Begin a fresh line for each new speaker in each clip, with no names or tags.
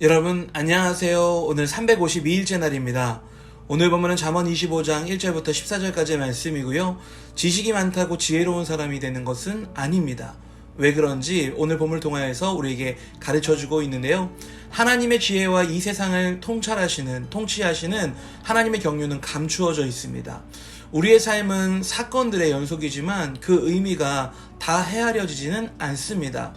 여러분 안녕하세요. 오늘 352일째 날입니다. 오늘 본문은 잠언 25장 1절부터 14절까지의 말씀이고요. 지식이 많다고 지혜로운 사람이 되는 것은 아닙니다. 왜 그런지 오늘 본문을 통하여서 우리에게 가르쳐 주고 있는데요. 하나님의 지혜와 이 세상을 통찰하시는, 통치하시는 하나님의 경륜은 감추어져 있습니다. 우리의 삶은 사건들의 연속이지만 그 의미가 다 헤아려지지는 않습니다.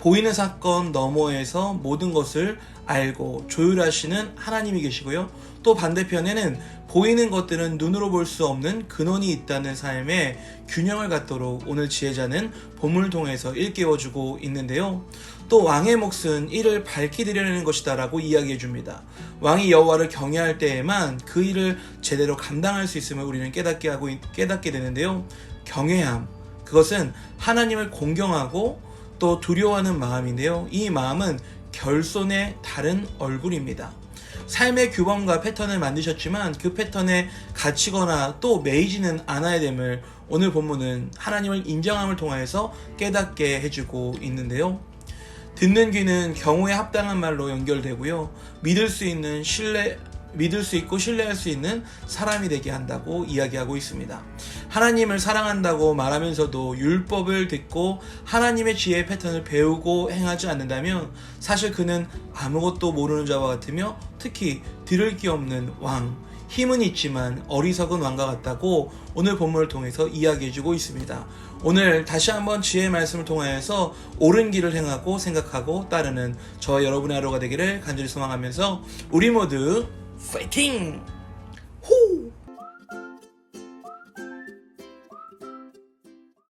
보이는 사건 너머에서 모든 것을 알고 조율하시는 하나님이 계시고요. 또 반대편에는 보이는 것들은 눈으로 볼 수 없는 근원이 있다는 삶의 균형을 갖도록 오늘 지혜자는 본문을 통해서 일깨워주고 있는데요. 또 왕의 몫은 이를 밝히 드리려는 것이다라고 이야기해 줍니다. 왕이 여호와를 경외할 때에만 그 일을 제대로 감당할 수 있음을 우리는 깨닫게 하고 깨닫게 되는데요. 경외함 그것은 하나님을 공경하고 또 두려워하는 마음인데요. 이 마음은 결손의 다른 얼굴입니다. 삶의 규범과 패턴을 만드셨지만 그 패턴에 갇히거나 또 매이지는 않아야 됨을 오늘 본문은 하나님을 인정함을 통하여서 깨닫게 해주고 있는데요. 듣는 귀는 경우에 합당한 말로 연결되고요. 믿을 수 있는 신뢰, 믿을 수 있고 신뢰할 수 있는 사람이 되게 한다고 이야기하고 있습니다. 하나님을 사랑한다고 말하면서도 율법을 듣고 하나님의 지혜의 패턴을 배우고 행하지 않는다면 사실 그는 아무것도 모르는 자와 같으며 특히 들을 게 없는 왕, 힘은 있지만 어리석은 왕과 같다고 오늘 본문을 통해서 이야기해주고 있습니다. 오늘 다시 한번 지혜의 말씀을 통하여서 옳은 길을 행하고 생각하고 따르는 저와 여러분의 하루가 되기를 간절히 소망하면서 우리 모두 파이팅! 호!